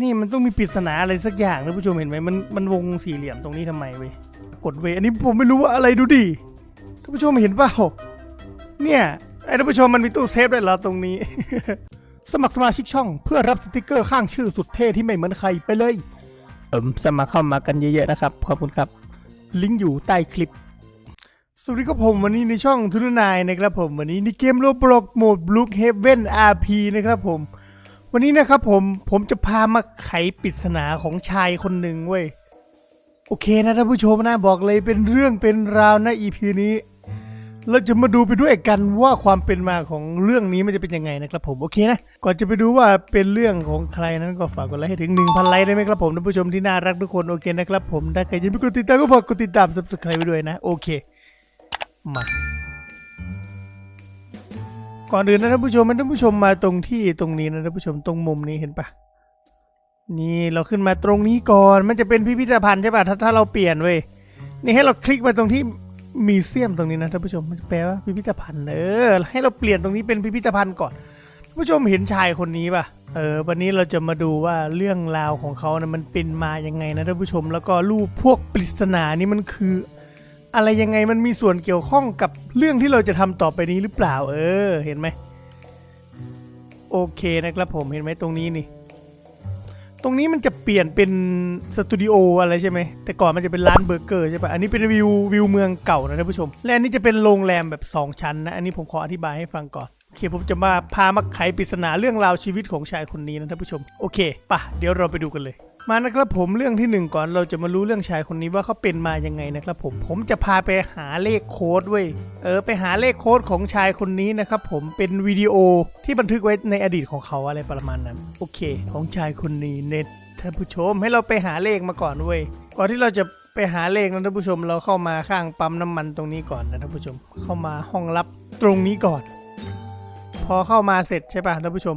นี่มันต้องมีปริศนาอะไรสักอย่างนะผู้ชมเห็นไหมมันมันวงสี่เหลี่ยมตรงนี้ทำไมเว้ยกดเวอันนี้ผมไม่รู้ว่าอะไรดูดิท่านผู้ชมเห็นเปล่าเนี่ยไอ้ท่านผู้ชมมันมีตู้เซฟด้วยเหรอตรงนี้ สมัครสมาชิกช่อง เพื่อรับสติกเกอร์ข้างชื่อสุดเท่ที่ไม่เหมือนใครไปเลย เอิมสมัครเข้ามากันเยอะๆนะครับขอบคุณครับ ลิงก์อยู่ใต้คลิปสวัสดีครับผมวันนี้ในช่องทุนนายนะครับผมวันนี้ในเกมโลบล็อกโหมดบลูคเฮเว่นอาร์พีนะครับผม วันนี้นะครับผมผมจะพามาไขปริศนาของชายคนหนึ่งเว้ย โอเคนะท่านผู้ชมนะบอกเลยเป็นเรื่องเป็นราวนะ EP นี้ เราจะมาดูไปด้วยกันว่าความเป็นมาของเรื่องนี้มันจะเป็นยังไงนะครับผมโอเคนะก่อนจะไปดูว่าเป็นเรื่องของใครนั้นก็ฝากกดไลค์ให้ถึง 1,000 ไลค์ได้ไหมครับผมท่านผู้ชมที่น่ารักทุกคนโอเคนะครับผมถ้าใครยังไม่กดติดตามก็ฝากกดติดตาม subscribe ไปด้วยนะโอเคมา ก่อนอื่นนะท่านผู้ชมท่านผู้ชมมาตรงที่ตรงนี้นะท่านผู้ชมตรงมุมนี้เห็นปะนี่เราขึ้นมาตรงนี้ก่อนมันจะเป็นพิพิธภัณฑ์ใช่ปะถ้าถ้าเราเปลี่ยนเว้ยนี่ให้เราคลิกมาตรงที่มีเซียมตรงนี้นะท่านผู้ชมมันแปลว่าพิพิธภัณฑ์เออให้เราเปลี่ยนตรงนี้เป็นพิพิธภัณฑ์ก่อนท่านผู้ชมเห็นชายคนนี้ปะเออวันนี้เราจะมาดูว่าเรื่องราวของเขานะมันเป็นมายังไงนะท่านผู้ชม แล้วก็รูปพวกปริศนานี่มันคือ อะไรยังไงมันมีส่วนเกี่ยวข้องกับเรื่องที่เราจะทำต่อไปนี้หรือเปล่า เออ เห็นไหมโอเคนะครับผมเห็นไหมตรงนี้นี่ ตรงนี้มันจะเปลี่ยนเป็นสตูดิโออะไรใช่ไหมแต่ก่อนมันจะเป็นร้านเบอร์เกอร์ใช่ปะอันนี้เป็นวิววิวเมืองเก่านะท่านผู้ชม และอันนี้จะเป็นโรงแรมแบบ 2 ชั้นนะ อันนี้ผมขออธิบายให้ฟังก่อนโอเคผมจะมาพามาไขปริศนาเรื่องราวชีวิตของชายคนนี้นะท่านผู้ชม โอเคปะเดี๋ยวเราไปดูกันเลย มานะครับผมเรื่องที่หนึ่งก่อนเราจะมารู้เรื่องชายคนนี้ว่าเขาเป็นมายังไงนะครับผมผมจะพาไปหาเลขโค้ดเว้ยเออไปหาเลขโค้ดของชายคนนี้นะครับผมเป็นวิดีโอที่บันทึกไว้ในอดีตของเขาอะไรประมาณนั้น โอเค ของชายคนนี้เน็ตท่านผู้ชมให้เราไปหาเลขมาก่อนเว้ยก่อนที่เราจะไปหาเลขนะท่านผู้ชมเราเข้ามาข้างปั๊มน้ำมันตรงนี้ก่อนนะท่านผู้ชม เข้ามาห้องลับตรงนี้ก่อน พอเข้ามาเสร็จใช่ป่ะท่านผู้ชม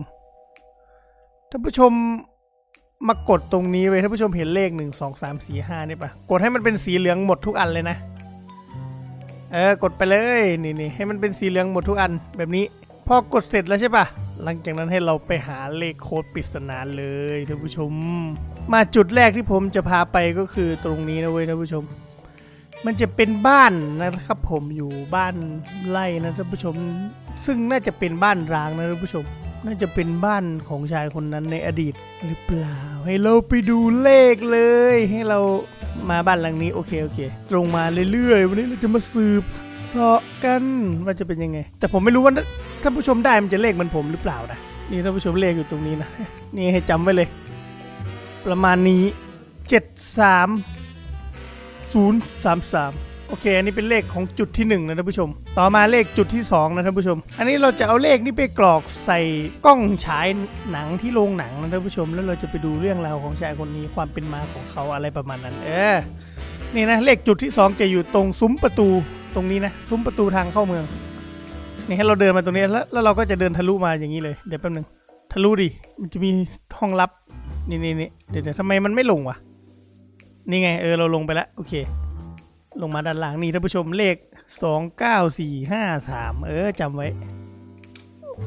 ท่านผู้ชม มากดตรงนี้ไว้ท่านผู้ชมเห็นเลขหนึ่งสองสามสี่ห้านี่ปะกดให้มันเป็นสีเหลืองหมดทุกอันเลยนะ เออกดไปเลยนี่นี่ให้มันเป็นสีเหลืองหมดทุกอันแบบนี้ พอกดเสร็จแล้วใช่ปะหลังจากนั้นให้เราไปหาเลขโค้ดปริศนาเลยท่านผู้ชม มาจุดแรกที่ผมจะพาไปก็คือตรงนี้นะเว้ยท่านผู้ชม มันจะเป็นบ้านนะครับผมอยู่บ้านไร่นะท่านผู้ชม ซึ่งน่าจะเป็นบ้านร้างนะท่านผู้ชม น่าจะเป็นบ้านของชายคนนั้นในอดีตหรือเปล่า ให้เราไปดูเลขเลย ให้เรามาบ้านหลังนี้โอเคโอเค ตรงมาเรื่อยๆวันนี้เราจะมาสืบเสาะกันว่าจะเป็นยังไง แต่ผมไม่รู้ว่าท่านผู้ชมได้มันจะเลขเหมันผมหรือเปล่านะนี่ท่านผู้ชมเลขอยู่ตรงนี้นะนี่ให้จำไว้เลย ประมาณนี้เจ็ดสามศูนย์สามสาม โอเค อันนี้เป็นเลขของจุดที่หนึ่งนะท่านผู้ชม ต่อมาเลขจุดที่สองนะท่านผู้ชม อันนี้เราจะเอาเลขนี้ไปกรอกใส่กล้องฉายหนังที่โรงหนังนะท่านผู้ชม แล้วเราจะไปดูเรื่องราวของชายคนนี้ความเป็นมาของเขาอะไรประมาณนั้น เออ นี่นะเลขจุดที่สองจะอยู่ตรงซุ้มประตูตรงนี้นะซุ้มประตูทางเข้าเมือง นี่ให้เราเดินมาตรงนี้แล้วแล้วเราก็จะเดินทะลุมาอย่างนี้เลยเดี๋ยวแป๊บนึงทะลุดิมันจะมีห้องลับนี่นี่นี่เดี๋ยวเดี๋ยวทำไมมันไม่ลงวะนี่ไงเออเราลงไปแล้วโอเค ลงมาด้านล่างนี่ท่านผู้ชมเลขสองเก้าสี่ห้าสามเออจำไว้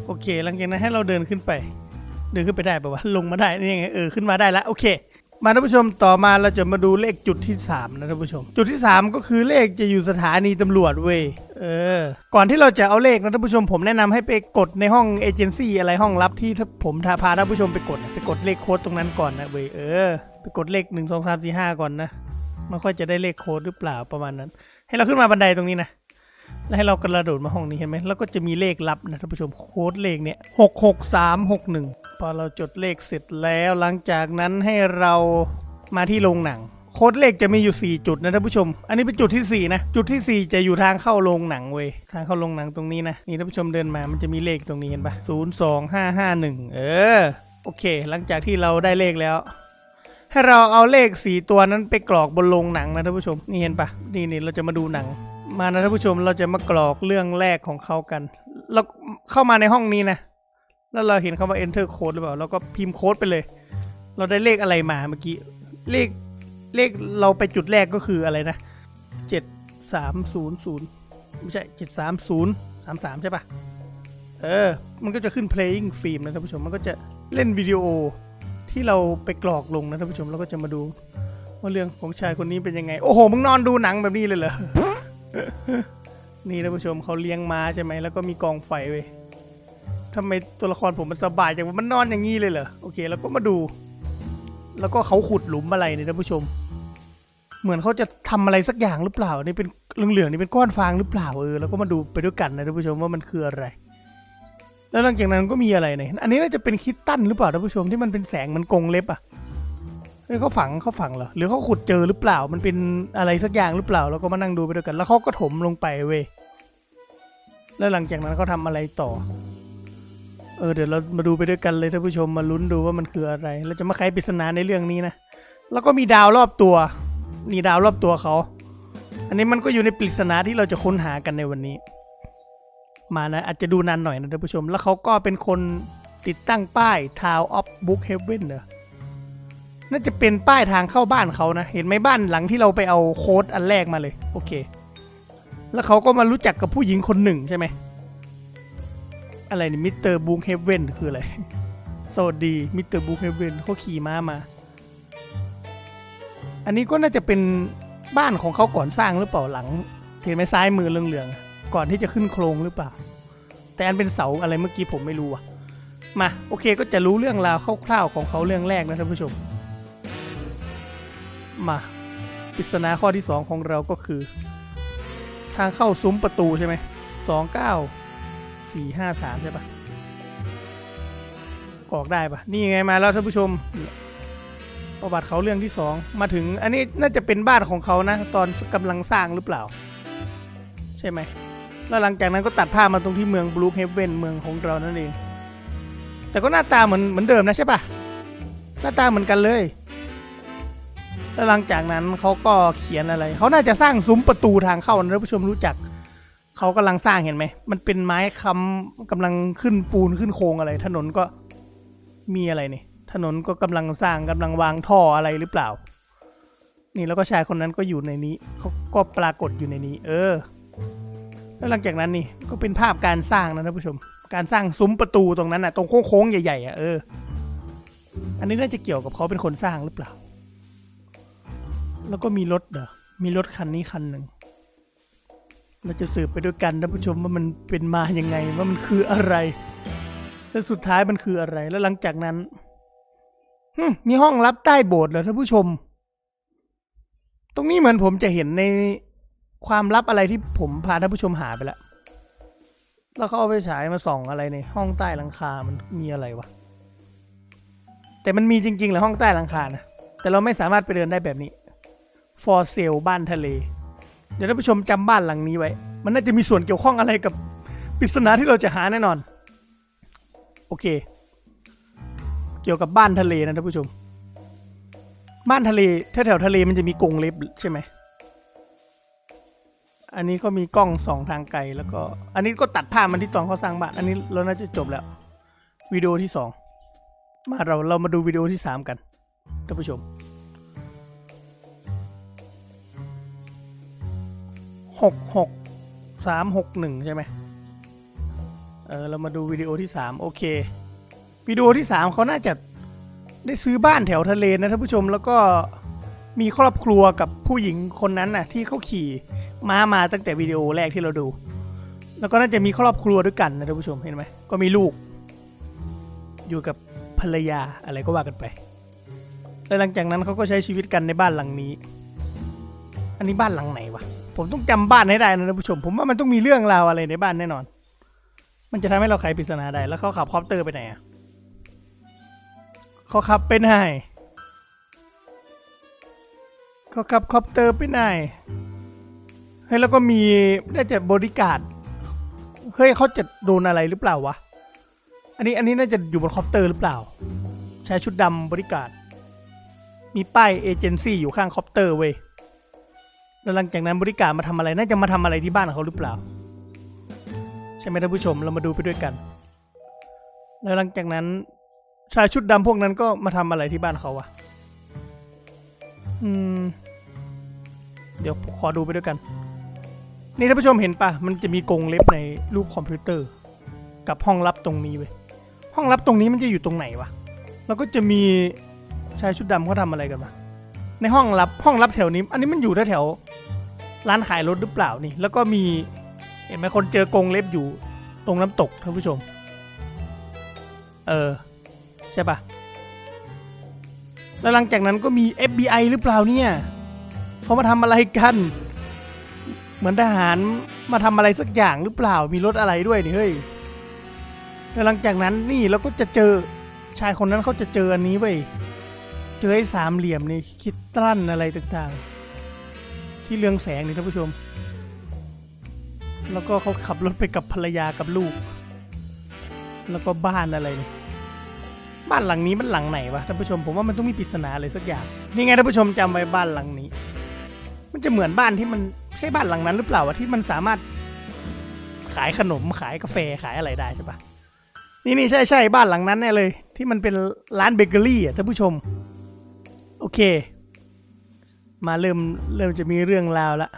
โอเค หลังจากนั้นให้เราเดินขึ้นไป เดินขึ้นไปได้ปะวะลงมาได้นี่ไงเออขึ้นมาได้แล้วโอเค มาท่านผู้ชมต่อมาเราจะมาดูเลขจุดที่สามนะท่านผู้ชม จุดที่สามก็คือเลขจะอยู่สถานีตำรวจเว้ยเออ ก่อนที่เราจะเอาเลขนะท่านผู้ชม ผมแนะนำให้ไปกดในห้องเอเจนซี่อะไรห้องลับที่ถ้าผมพาพาท่านผู้ชมไปกด ไปกดเลขโค้ดตรงนั้นก่อนนะเว้ยเออไปกดเลขหนึ่งสองสามสี่ห้าก่อนนะ มันค่อยจะได้เลขโค้ดหรือเปล่าประมาณนั้น ให้เราขึ้นมาบันไดตรงนี้นะ แล้วให้เรากระโดดมาห้องนี้เห็นไหมแล้วก็จะมีเลขลับนะท่านผู้ชมโค้ดเลขเนี่ยหกหกสามหกหนึ่งพอเราจดเลขเสร็จแล้วหลังจากนั้นให้เรามาที่โรงหนัง โค้ดเลขจะมีอยู่ 4 จุดนะท่านผู้ชม อันนี้เป็นจุดที่ 4 นะ จุดทีสี่4 จะอยู่ทางเข้าโรงหนังเว้ยทางเข้าโรงหนังตรงนี้นะ นี่ท่านผู้ชมเดินมามันจะมีเลขตรงนี้เห็นปะศูนย์สองห้าห้าหนึ่งเออ โอเค หลังจากที่เราได้เลขแล้ว ให้เราเอาเลขสีตัวนั้นไปกรอกบนโรงหนังนะท่านผู้ชม นี่เห็นปะนี่นี่เราจะมาดูหนัง มานะท่านผู้ชมเราจะมากรอกเรื่องแรกของเขากัน เราเข้ามาในห้องนี้นะ แล้วเราเห็นคำว่า enter code หรือเปล่าเราก็พิมพ์โค้ดไปเลย เราได้เลขอะไรมาเมื่อกี้ เลขเลขเราไปจุดแรกก็คืออะไรนะเจ็ดสามศูนย์ศูนย์ไม่ใช่เจ็ดสามศูนย์สามสามใช่ปะเออ มันก็จะขึ้น playing film นะท่านผู้ชม มันก็จะเล่นวิดีโอ ที่เราไปกรอกลงนะท่านผู้ชมแล้วก็จะมาดูว่าเรื่องของชายคนนี้เป็นยังไง โอ้โหมึงนอนดูหนังแบบนี้เลยเหรอนี่ท่านผู้ชมเขาเลี้ยงม้าใช่ไหมแล้วก็มีกองไฟเว้ยทำไมตัวละครผมมันสบายจังวะมันนอนอย่างนี้เลยเหรอโอเคแล้วก็มาดู แล้วก็เขาขุดหลุมอะไรเนี่ยท่านผู้ชม เหมือนเขาจะทำอะไรสักอย่างหรือเปล่านี่เป็นเหลืองๆนี่เป็นก้อนฟางหรือเปล่าเออแล้วก็มาดูไปด้วยกันนะท่านผู้ชมว่ามันคืออะไร แล้วหลังจากนั้นก็มีอะไรเนี่ยอันนี้น่าจะเป็นคิตตันหรือเปล่าท่านผู้ชมที่มันเป็นแสงมันกงเล็บอะเฮ้ยเขาฝังเขาฝังเหรอหรือเขาขุดเจอหรือเปล่า มันเป็นอะไรสักอย่างหรือเปล่าแล้วก็มานั่งดูไปด้วยกัน แล้วเขาก็ถมลงไปเว้ยแล้วหลังจากนั้นเขาทำอะไรต่อ เออเดี๋ยวเรามาดูไปด้วยกันเลยท่านผู้ชมมาลุ้นดูว่ามันคืออะไรเราจะมาไขปริศนาในเรื่องนี้นะแล้วก็มีดาวรอบตัวนี่ดาวรอบตัวเขา อันนี้มันก็อยู่ในปริศนาที่เราจะค้นหากันในวันนี้ มานะ อาจจะดูนานหน่อยนะท่านผู้ชม แล้วเขาก็เป็นคนติดตั้งป้าย Town of Book Heaven เนอะน่าจะเป็นป้ายทางเข้าบ้านเขานะ เห็นไหมบ้านหลังที่เราไปเอาโค้ดอันแรกมาเลย โอเค แล้วเขาก็มารู้จักกับผู้หญิงคนหนึ่งใช่ไหม อะไรนี่มิสเตอร์บุ๊กเฮเว่นคืออะไร สวัสดีมิสเตอร์บุ๊กเฮเว่นเขาขี่ม้ามา อันนี้ก็น่าจะเป็นบ้านของเขาก่อนสร้างหรือเปล่าหลังเห็นไหมซ้ายมือเหลืองๆ ก่อนที่จะขึ้นโครงหรือเปล่า แต่อันเป็นเสาอะไรเมื่อกี้ผมไม่รู้อะมาโอเคก็จะรู้เรื่องราวคร่าวๆของเขาเรื่องแรกนะท่านผู้ชม มาปริศนาข้อที่สองของเราก็คือ ทางเข้าซุ้มประตูใช่ไหมสองเก้าสี่ห้าสามใช่ปะกรอกได้ปะนี่ไงมาแล้วท่านผู้ชมประวัติเขาเรื่องที่สองมาถึงอันนี้น่าจะเป็นบ้านของเขานะ ตอนกำลังสร้างหรือเปล่า ใช่ไหม แล้วหลังจากนั้นก็ตัดภาพมาตรงที่เมืองบลูเฮเวนเมืองของเรานั่นเอง แต่ก็หน้าตาเหมือนเหมือนเดิมนะใช่ปะหน้าตาเหมือนกันเลย แล้วหลังจากนั้นเขาก็เขียนอะไร เขาน่าจะสร้างซุ้มประตูทางเข้านะท่านผู้ชมรู้จัก เขากำลังสร้างเห็นไหม มันเป็นไม้ค้ำกำลังขึ้นปูนขึ้นโครงอะไร ถนนก็มีอะไรนี่ ถนนก็กำลังสร้างกำลังวางท่ออะไรหรือเปล่า นี่แล้วก็ชายคนนั้นก็อยู่ในนี้ เขาก็ปรากฏอยู่ในนี้ เออ แล้วหลังจากนั้นนี่ก็เป็นภาพการสร้างนะท่านผู้ชม การสร้างซุ้มประตูตรงนั้นน่ะตรงโค้งๆใหญ่ๆอะเออ อันนี้น่าจะเกี่ยวกับเขาเป็นคนสร้างหรือเปล่า แล้วก็มีรถเหรอมีรถคันนี้คันหนึ่งเราจะสืบไปด้วยกันท่านผู้ชมว่ามันเป็นมาอยังไงว่ามันคืออะไร และสุดท้ายมันคืออะไร แล้วหลังจากนั้นมีห้องลับใต้โบสถ์เหรอท่านผู้ชม ตรงนี้เหมือนผมจะเห็นใน ความลับอะไรที่ผมพาท่านผู้ชมหาไปแล้วแล้วเขาเอาไปฉายมาส่องอะไรในห้องใต้หลังคา มันมีอะไรวะ แต่มันมีจริงๆเหรอห้องใต้หลังคานะ แต่เราไม่สามารถไปเดินได้แบบนี้ for sale บ้านทะเล เดี๋ยวท่านผู้ชมจำบ้านหลังนี้ไว้ มันน่าจะมีส่วนเกี่ยวข้องอะไรกับปริศนาที่เราจะหาแน่นอน โอเค เกี่ยวกับบ้านทะเลนะท่านผู้ชม บ้านทะเลแถวๆทะเลมันจะมีกรงเล็บใช่ไหม อันนี้ก็มีกล้องสองทางไกลแล้วก็ อันนี้ก็ตัดภาพมันที่ตอนเขาสร้างบ้าน อันนี้เราน่าจะจบแล้ววิดีโอที่สองมาเราเรามาดูวิดีโอที่สามกันท่านผู้ชมหกหกสามหกหนึ่งใช่ไหมเออเรามาดูวิดีโอที่สามโอเควิดีโอที่สามเขาน่าจะได้ซื้อบ้านแถวทะเลนะท่านผู้ชมแล้วก็ มีครอบครัวกับผู้หญิงคนนั้นน่ะ ที่เขาขี่ม้ามาตั้งแต่วิดีโอแรกที่เราดู แล้วก็น่าจะมีครอบครัวด้วยกันนะท่านผู้ชมเห็นไหมก็มีลูก อยู่กับภรรยาอะไรก็ว่ากันไปแล้วหลังจากนั้นเขาก็ใช้ชีวิตกันในบ้านหลังนี้ อันนี้บ้านหลังไหนวะผมต้องจำบ้านให้ได้นะท่านผู้ชม ผมว่ามันต้องมีเรื่องราวอะไรในบ้านแน่นอน มันจะทำให้เราไขปริศนาได้แล้วเขาขับคอปเตอร์ไปไหนอะเขาขับไปไหน เขาขับคอปเตอร์ไปไหนเฮ้ยแล้วก็มีน่าจะบริการเฮ้ยเขาจะโดนอะไรหรือเปล่าวะ อันนี้อันนี้น่าจะอยู่บนคอปเตอร์หรือเปล่า ใช้ชุดดำบริการมีป้ายเอเจนซี่อยู่ข้างคอปเตอร์เว้ยแล้วหลังจากนั้นบริการมาทำอะไร น่าจะมาทำอะไรที่บ้านเขาหรือเปล่า ใช่ไหมท่านผู้ชมเรามาดูไปด้วยกัน แล้วหลังจากนั้นชายชุดดำพวกนั้นก็มาทำอะไรที่บ้านเขาวะ อืม เดี๋ยวขอดูไปด้วยกัน นี่ท่านผู้ชมเห็นปะมันจะมีกรงเล็บในรูปคอมพิวเตอร์ กับห้องลับตรงนี้เว้ยห้องลับตรงนี้มันจะอยู่ตรงไหนวะแล้วก็จะมีชายชุดดำเขาทำอะไรกันมาในห้องลับห้องลับแถวนี้ อันนี้มันอยู่แถวร้านขายรถหรือเปล่านี่ แล้วก็มีเห็นไหมคนเจอกรงเล็บอยู่ตรงน้ำตกท่านผู้ชม เออ ใช่ปะ แล้วหลังจากนั้นก็มี FBI หรือเปล่าเนี่ยเขามาทำอะไรกัน เหมือนทหารมาทำอะไรสักอย่างหรือเปล่า มีรถอะไรด้วยนี่เฮ้ยแล้วหลังจากนั้นนี่เราก็จะเจอชายคนนั้นเขาจะเจออันนี้เว้ย เจอไอ้สามเหลี่ยมนี่คิดตั้นอะไรต่างๆ ที่เรืองแสงนี่ท่านผู้ชม แล้วก็เขาขับรถไปกับภรรยากับลูก แล้วก็บ้านอะไรนี่ บ้านหลังนี้มันหลังไหนวะท่านผู้ชมผมว่ามันต้องมีปริศนาอะไรสักอย่างนี่ไงท่านผู้ชมจำไว้บ้านหลังนี้ มันจะเหมือนบ้านที่มันใช่บ้านหลังนั้นหรือเปล่าวะที่มันสามารถขายขนมขายกาแฟขายอะไรได้ใช่ปะนี่นี่ใช่ใช่บ้านหลังนั้นแน่เลย ที่มันเป็นร้านเบเกอรี่อะท่านผู้ชม โอเค มาเริ่มเริ่มจะมีเรื่องราวละ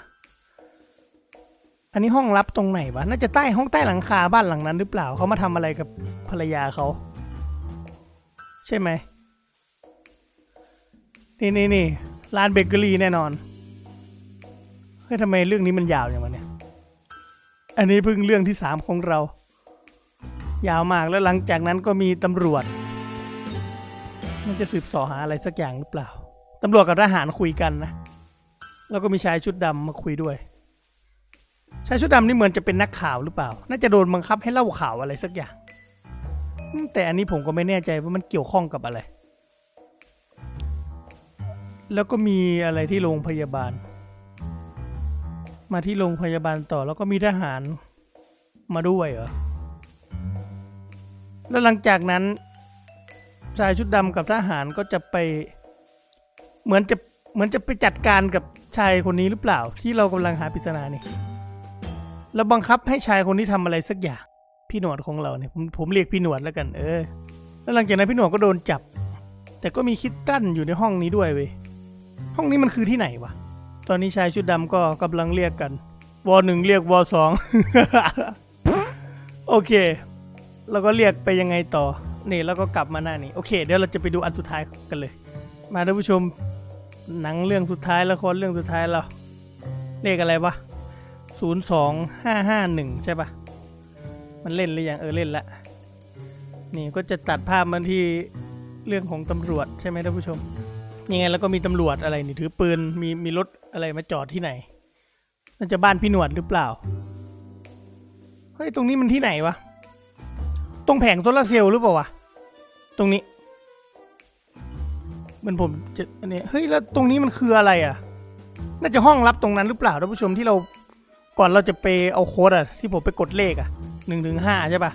อันนี้ห้องลับตรงไหนวะน่าจะใต้ห้องใต้หลังคาบ้านหลังนั้นหรือเปล่าเขามาทำอะไรกับภรรยาเขา ใช่ไหม นี่นี่นี่ร้านเบเกอรี่แน่นอน เฮ้ยทำไมเรื่องนี้มันยาวอย่างวะเนี่ย อันนี้เพิ่งเรื่องที่สามของเรา ยาวมากแล้วหลังจากนั้นก็มีตำรวจ มันจะสืบสอหาอะไรสักอย่างหรือเปล่า ตำรวจกับทหารคุยกันนะ แล้วก็มีชายชุดดำมาคุยด้วย ชายชุดดำนี่เหมือนจะเป็นนักข่าวหรือเปล่า น่าจะโดนบังคับให้เล่าข่าวอะไรสักอย่าง แต่อันนี้ผมก็ไม่แน่ใจว่ามันเกี่ยวข้องกับอะไร แล้วก็มีอะไรที่โรงพยาบาล มาที่โรงพยาบาลต่อแล้วก็มีทหารมาด้วยเหรอ แล้วหลังจากนั้นชายชุดดำกับทหารก็จะไป เหมือนจะเหมือนจะไปจัดการกับชายคนนี้หรือเปล่า ที่เรากำลังหาปริศนานี่แล้วบังคับให้ชายคนนี้ทำอะไรสักอย่าง พี่หนวดของเราเนี่ยผมผมเรียกพี่หนวดแล้วกัน เออ แล้วหลังจากนั้นพี่หนวดก็โดนจับ แต่ก็มีคิดตั้นอยู่ในห้องนี้ด้วยเว้ยห้องนี้มันคือที่ไหนวะตอนนี้ชายชุดดำก็กำลังเรียกกันวอหนึ่งเรียกวอสองโอเคแล้วก็เรียกไปยังไงต่อนี่แล้วก็กลับมาหน้านี้โอเคเดี๋ยวเราจะไปดูอันสุดท้ายกันเลย มาท่านผู้ชมหนังเรื่องสุดท้ายละครเรื่องสุดท้ายเราเลขอะไรวะศูนย์สองห้าห้าหนึ่งใช่ปะ มันเล่นหรือยังเออเล่นละนี่ก็จะตัดภาพมาที่เรื่องของตำรวจใช่ไหมท่านผู้ชม ยังไงแล้วก็มีตำรวจอะไรนี่ถือปืนมีมีรถอะไรมาจอดที่ไหนน่าจะบ้านพี่หนวดหรือเปล่าเฮ้ยตรงนี้มันที่ไหนวะตรงแผงโซลาเซลล์หรือเปล่าวะตรงนี้มันผมจะอันนี้เฮ้ยแล้วตรงนี้มันคืออะไรอะ น่าจะห้องลับตรงนั้นหรือเปล่าท่านผู้ชมที่เรา ก่อนเราจะไปเอาโค้ดอะที่ผมไปกดเลขอะหนึ่งถึงห้าใช่ปะ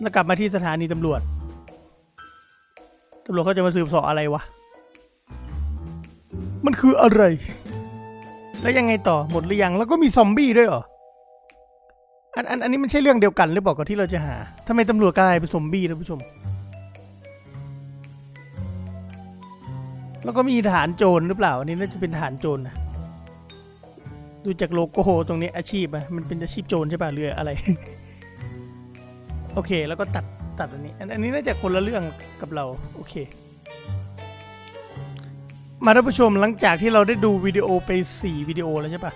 แล้วกลับมาที่สถานีตำรวจตำรวจเขาจะมาสืบสอบอะไรวะ มันคืออะไร แล้วยังไงต่อหมดหรือยัง แล้วก็มีซอมบี้ด้วยเหรอ อันอันอันนี้มันใช่เรื่องเดียวกันหรือเปล่ากับที่เราจะหาทำไมตำรวจกลายเป็นซอมบี้ท่านผู้ชม แล้วก็มีทหารโจรหรือเปล่า อันนี้น่าจะเป็นทหารโจรนะ ดูจากโลโก้ตรงนี้อาชีพอะมันเป็นอาชีพโจรใช่ป่ะหรืออะไร โอเค แล้วก็ตัดตัดอันนี้ อันนี้น่าจะคนละเรื่องกับเรา โอเค มาท่านผู้ชมหลังจากที่เราได้ดูวิดีโอไป 4 วิดีโอแล้วใช่ปะ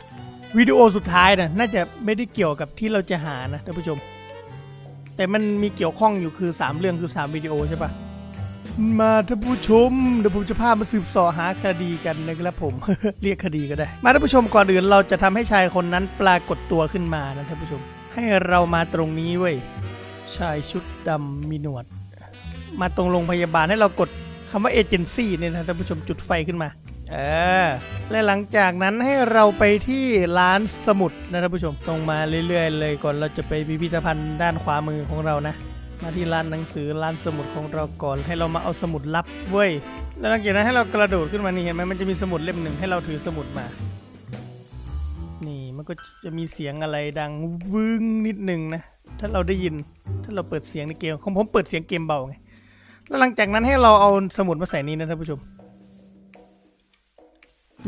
วิดีโอสุดท้ายนะน่าจะไม่ได้เกี่ยวกับที่เราจะหานะท่านผู้ชม แต่มันมีเกี่ยวข้องอยู่คือ 3 เรื่องคือ 3 วิดีโอใช่ปะ มาท่านผู้ชมเดี๋ยวผมจะพามาสืบสอหาคดีกันนะครับผม เรียกคดีก็ได้ มาท่านผู้ชมก่อนอื่นเราจะทำให้ชายคนนั้นปรากฏตัวขึ้นมานะท่านผู้ชม ให้เรามาตรงนี้เว้ยชายชุดดำมีหนวด มาตรงโรงพยาบาลให้เรากดคำว่าเอเจนซี่เนี่ยนะท่านผู้ชมจุดไฟขึ้นมาเออและหลังจากนั้นให้เราไปที่ร้านสมุดนะท่านผู้ชมตรงมาเรื่อยๆ เลยก่อนเราจะไปพิพิธภัณฑ์ด้านขวามือของเรานะ มาที่ร้านหนังสือร้านสมุดของเราก่อนให้เรามาเอาสมุดลับเว้ยแล้วหลังจากนั้นให้เรากระโดดขึ้นมานี่เห็นไหมมันจะมีสมุดเล่มหนึ่งให้เราถือสมุดมา นี่มันก็จะมีเสียงอะไรดังวึ้งนิดหนึ่งนะถ้าเราได้ยินถ้าเราเปิดเสียงในเกมของผมเปิดเสียงเกมเบาไงแล้วหลังจากนั้นให้เราเอาสมุดมาใส่นี้นะท่านผู้ชม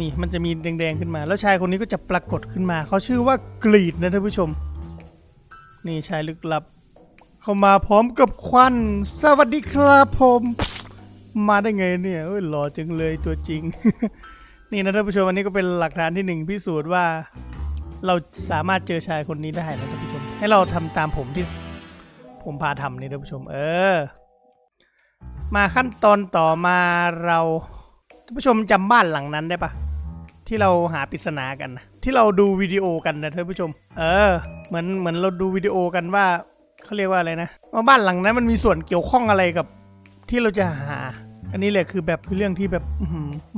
นี่มันจะมีแดงๆขึ้นมา แล้วชายคนนี้ก็จะปรากฏขึ้นมา เขาชื่อว่ากรีดนะท่านผู้ชม นี่ชายลึกลับ เข้ามาพร้อมกับควัน สวัสดีครับผม มาได้ไงเนี่ยเอ้ยหล่อจังเลยตัวจริง นี่นะท่านผู้ชมอันนี้ก็เป็นหลักฐานที่หนึ่งพิสูจน์ว่า เราสามารถเจอชายคนนี้ได้นะท่านผู้ชม ให้เราทำตามผมที่ ผมพาทำนี่ท่านผู้ชม เออ มาขั้นตอนต่อมาเราท่านผู้ชมจำบ้านหลังนั้นได้ปะที่เราหาปริศนากันนะที่เราดูวิดีโอกันนะท่านผู้ชม เออ เหมือนเหมือนเราดูวิดีโอกันว่า เขาเรียกว่าอะไรนะว่าบ้านหลังนั้นมันมีส่วนเกี่ยวข้องอะไรกับที่เราจะหา อันนี้แหละคือแบบคือเรื่องที่แบบ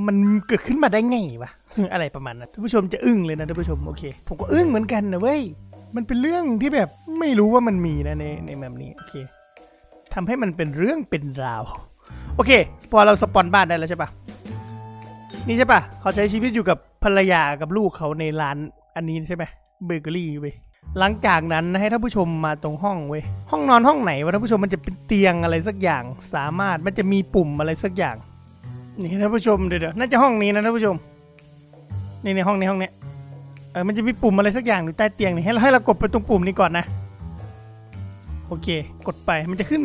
มันเกิดขึ้นมาได้ไงวะอะไรประมาณนั้นท่านผู้ชมจะอึ้งเลยนะท่านผู้ชมโอเค ผมก็อึ้งเหมือนกันนะเว้ยมันเป็นเรื่องที่แบบไม่รู้ว่ามันมีนะในในแบบนี้โอเคทำให้มันเป็นเรื่องเป็นราว โอเค พอเราสปอนบ้านได้แล้วใช่ปะนี่ใช่ปะเขาใช้ชีวิตอยู่กับภรรยากับลูกเขาในร้านอันนี้ใช่ไหมเบเกอรี่เว้ย หลังจากนั้นให้ท่านผู้ชมมาตรงห้องเว้ยห้องนอนห้องไหนวะท่านผู้ชมมันจะเป็นเตียงอะไรสักอย่าง สามารถมันจะมีปุ่มอะไรสักอย่าง นี่ท่านผู้ชมเดี๋ยวน่าจะห้องนี้นะท่านผู้ชมนี่ในห้องในห้องเนี้ยเออมันจะมีปุ่มอะไรสักอย่างอยู่ใต้เตียงนี่ให้เราให้เรากดไปตรงปุ่มนี้ก่อนนะโอเค กดไปมันจะขึ้น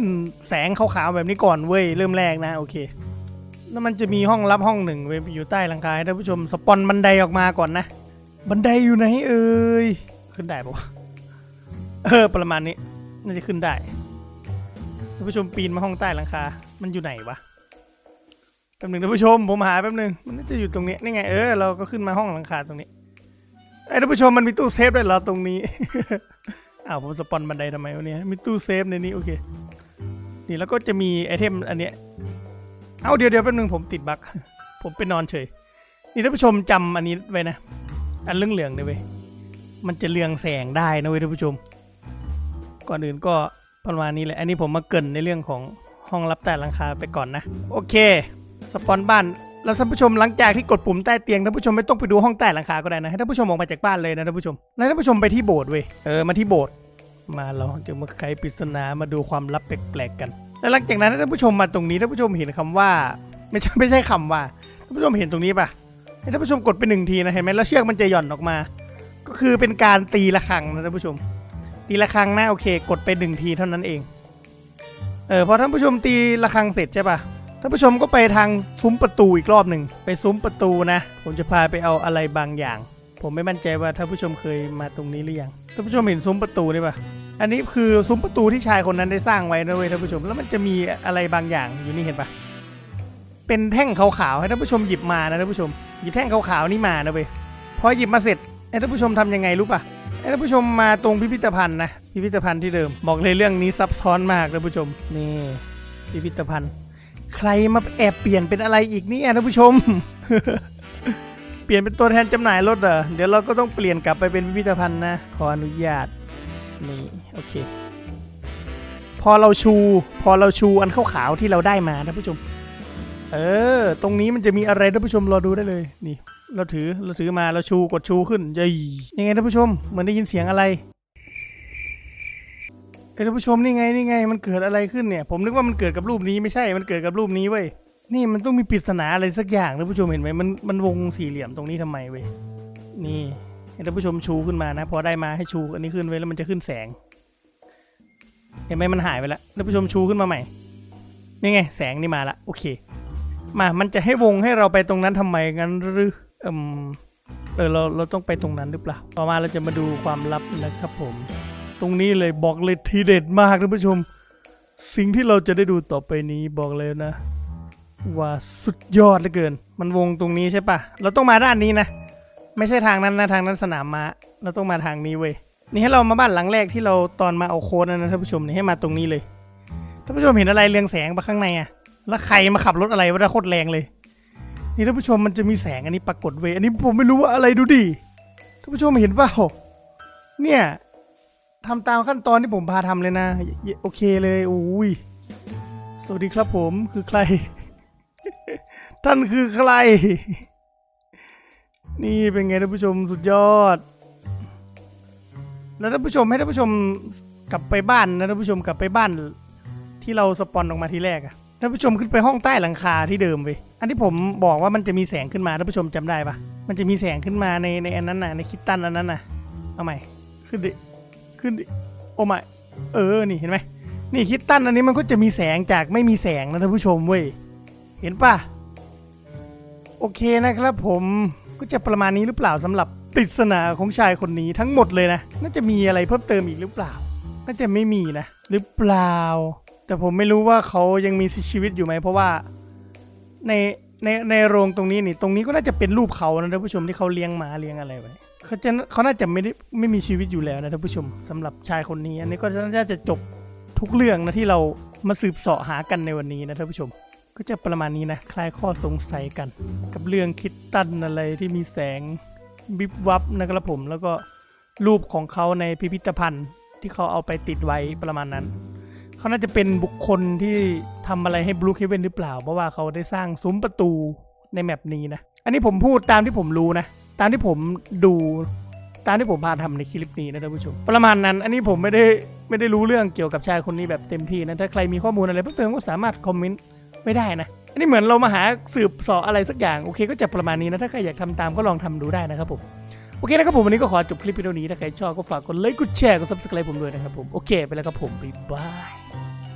แสงขาวๆแบบนี้ก่อนเว้ยเริ่มแรกนะ โอเค แล้วมันจะมีห้องลับห้องหนึ่งเว้ยอยู่ใต้หลังคาให้ท่านผู้ชมสปอนบันไดออกมาก่อนนะ บันไดอยู่ไหนเอ่ย ขึ้นได้ปะเออประมาณนี้น่าจะขึ้นได้ท่านผู้ชมปีนมาห้องใต้หลังคา มันอยู่ไหนวะแป๊บหนึงท่านผู้ชมผมหาแป๊บหนึงมันน่าจะอยู่ตรงนี้นี่ไงเออเราก็ขึ้นมาห้องหลังคาตรงนี้ไอ้ท่านผู้ชมมันมีตู้เซฟด้วยเหรอตรงนี้อ้าวผมสปอนบันไดทำไมวะเนี่ยมีตู้เซฟในนี้โอเคนี่แล้วก็จะมีไอเทมอันเนี้ยเอาเดี๋ยวเดี๋ยวแป๊บนึงผมติดบั๊กผมไปนอนเฉยนี่ท่านผู้ชมจำอันนี้ไว้นะ อันเรื่องเหลืองเนี่ยเว้ย มันจะเรืองแสงได้นะเว้ยท่านผู้ชม ก่อนอื่นก็ประมาณนี้แหละอันนี้ผมมาเกินในเรื่องของห้องรับใต้หลังคาไปก่อนนะ โอเค สปอนบ้านแล้วท่านผู้ชมหลังจากที่กดปุ่มใต้เตียงท่านผู้ชมไม่ต้องไปดูห้องใต้หลังคาก็ได้นะให้ท่านผู้ชมออกมาจากบ้านเลยนะท่านผู้ชมแล้วท่านผู้ชมไปที่โบสถ์เว้ยเออมาที่โบสถ์มาเราจะมาไขปริศนามาดูความลับแปลกๆกัน แล้วหลังจากนั้นท่านผู้ชมมาตรงนี้ท่านผู้ชมเห็นคำว่า ไม่ใช่ไม่ใช่คำว่าท่านผู้ชมเห็นตรงนี้ปะให้ท่านผู้ชมกดไปหนึ่งทีนะเห็นไหมแล้วเชือกมันจะหย่อนออกมา ก็คือเป็นการตีระฆังนะท่านผู้ชม ตีระฆังนะโอเค กดไปหนึ่งทีเท่านั้นเอง เออพอท่านผู้ชมตีระฆังเสร็จใช่ปะท่านผู้ชมก็ไปทางซุ้มประตูอีกรอบหนึ่งไปซุ้มประตูนะ ผมจะพาไปเอาอะไรบางอย่าง ผมไม่มั่นใจว่าท่านผู้ชมเคยมาตรงนี้หรือยังท่านผู้ชมเห็นซุ้มประตูนี่ปะอันนี้คือซุ้มประตูที่ชายคนนั้นได้สร้างไว้นะเว้ยท่านผู้ชมแล้วมันจะมีอะไรบางอย่างอยู่นี่เห็นปะเป็นแท่งขาวๆให้ท่านผู้ชมหยิบมานะท่านผู้ชมหยิบแท่งขาวๆนี่มานะเว้ยพอหยิบมาเสร็จ ท่านผู้ชมทำยังไงรู้ปะให้ท่านผู้ชมมาตรงพิพิธภัณฑ์นะพิพิธภัณฑ์ที่เดิม บอกเลยเรื่องนี้ซับซ้อนมากท่านผู้ชมนี่พิพิธภัณฑ์ ใครมาแอบเปลี่ยนเป็นอะไรอีกเนี่ยท่านผู้ชม เปลี่ยนเป็นตัวแทนจำหน่ายรถเหรอเดี๋ยวเราก็ต้องเปลี่ยนกลับไปเป็นพิพิธภัณฑ์นะขออนุญาตนี่โอเค พอเราชู พอเราชูอันขาวๆที่เราได้มาท่านผู้ชม เออ ตรงนี้มันจะมีอะไรท่านผู้ชมรอดูได้เลย นี่ เราถือ เราถือมา เราชูกดชูขึ้นยัยยังไงท่านผู้ชม เหมือนได้ยินเสียงอะไรเอ้ท่านผู้ชมนี่ไงนี่ไง มันเกิดอะไรขึ้นเนี่ย ผมนึกว่ามันเกิดกับรูปนี้ไม่ใช่ มันเกิดกับรูปนี้เว้ย นี่มันต้องมีปริศนาอะไรสักอย่างท่านผู้ชมเห็นไหมมัน มันวงสี่เหลี่ยมตรงนี้ทำไมเว้ย นี่ให้ท่านผู้ชมชูขึ้นมานะ พอได้มาให้ชูอันนี้ขึ้นไว้แล้วมันจะขึ้นแสง เห็นไหมมันหายไปแล้วท่านผู้ชมชูขึ้นมาใหม่ นี่ไง แสงนี่มาละ โอเค มา มันจะให้วงให้เราไปตรงนั้นทำไมงั้นหรือเอมเออเราเราต้องไปตรงนั้นหรือเปล่า ต่อมาเราจะมาดูความลับนะครับผม ตรงนี้เลยบอกเลยทีเด็ดมากท่านผู้ชม สิ่งที่เราจะได้ดูต่อไปนี้บอกเลยนะ ว่าสุดยอดเหลือเกิน มันวงตรงนี้ใช่ปะเราต้องมาด้านนี้นะ ไม่ใช่ทางนั้นนะทางนั้นสนามม้าเราต้องมาทางนี้เว้ยนี่ให้เรามาบ้านหลังแรกที่เราตอนมาเอาโค้ดนะนะท่านผู้ชมนี่ให้มาตรงนี้เลยท่านผู้ชมเห็นอะไรเรืองแสงมาข้างในอะ แล้วใครมาขับรถอะไรวะโคตรแรงเลย นี่ท่านผู้ชมมันจะมีแสงอันนี้ปรากฏเวยอันนี้ผมไม่รู้ว่าอะไรดูดิท่านผู้ชมเห็นเปล่าเนี่ยทำตามขั้นตอนที่ผมพาทำเลยนะ โอเคเลยอุ้ยสวัสดีครับผมคือใคร ท่านคือใคร นี่เป็นไงท่านผู้ชมสุดยอด แล้วท่านผู้ชมให้ท่านผู้ชมกลับไปบ้านนะท่านผู้ชมกลับไปบ้านที่เราสปอนออกมาทีแรกอะ ท่านผู้ชมขึ้นไปห้องใต้หลังคาที่เดิมเว้ยอันที่ผมบอกว่ามันจะมีแสงขึ้นมาท่านผู้ชมจำได้ปะมันจะมีแสงขึ้นมาในในอันนั้นน่ะในคิตตันอันนั้นน่ะเอาใหม่ขึ้นดิขึ้นดิโอ้ไม่เออนี่เห็นไหมนี่คิตตันอันนี้มันก็จะมีแสงจากไม่มีแสงนะท่านผู้ชมเว้ยเห็นปะโอเคนะครับผมก็จะประมาณนี้หรือเปล่าสำหรับปริศนาของชายคนนี้ทั้งหมดเลยนะ น่าจะมีอะไรเพิ่มเติมอีกหรือเปล่า น่าจะไม่มีนะ หรือเปล่า แต่ผมไม่รู้ว่าเขายังมีชีวิตอยู่ไหมเพราะว่าในในในโรงตรงนี้นี่ตรงนี้ก็น่าจะเป็นรูปเขานะท่านผู้ชมที่เขาเลี้ยงหมาเลี้ยงอะไรไว้เขาจะเขาน่าจะไม่ได้ไม่มีชีวิตอยู่แล้วนะท่านผู้ชมสำหรับชายคนนี้ อันนี้ก็น่าจะจบทุกเรื่องนะที่เรามาสืบเสาะหากันในวันนี้นะท่านผู้ชม ก็จะประมาณนี้นะคลายข้อสงสัยกัน กับเรื่องคิดตันอะไรที่มีแสงวิบวับนะครับผมแล้วก็รูปของเขาในพิพิธภัณฑ์ที่เขาเอาไปติดไว้ประมาณนั้น เขาน่าจะเป็นบุคคลที่ทำอะไรให้บลูเคเวนหรือเปล่า เพราะว่าเขาได้สร้างซุ้มประตูในแมปนี้นะ อันนี้ผมพูดตามที่ผมรู้นะ ตามที่ผมดูตามที่ผมพาทำในคลิปนี้นะท่านผู้ชม ประมาณนั้น อันนี้ผมไม่ได้ไม่ได้รู้เรื่องเกี่ยวกับชายคนนี้แบบเต็มที่นะ ถ้าใครมีข้อมูลอะไรเพิ่มเติมก็สามารถคอมเมนต์ไม่ได้นะ อันนี้เหมือนเรามาหาสืบสออะไรสักอย่าง โอเคก็จะประมาณนี้นะ ถ้าใครอยากทำตามก็ลองทำดูได้นะครับผม โอเคนะครับผมวันนี้ก็ขอจบคลิปวิดีโอนี้ถ้าใครชอบก็ฝากกดไลค์กดแชร์กด subscribe ผมด้วยนะครับผมโอเคไปแล้วครับผมบ๊ายบาย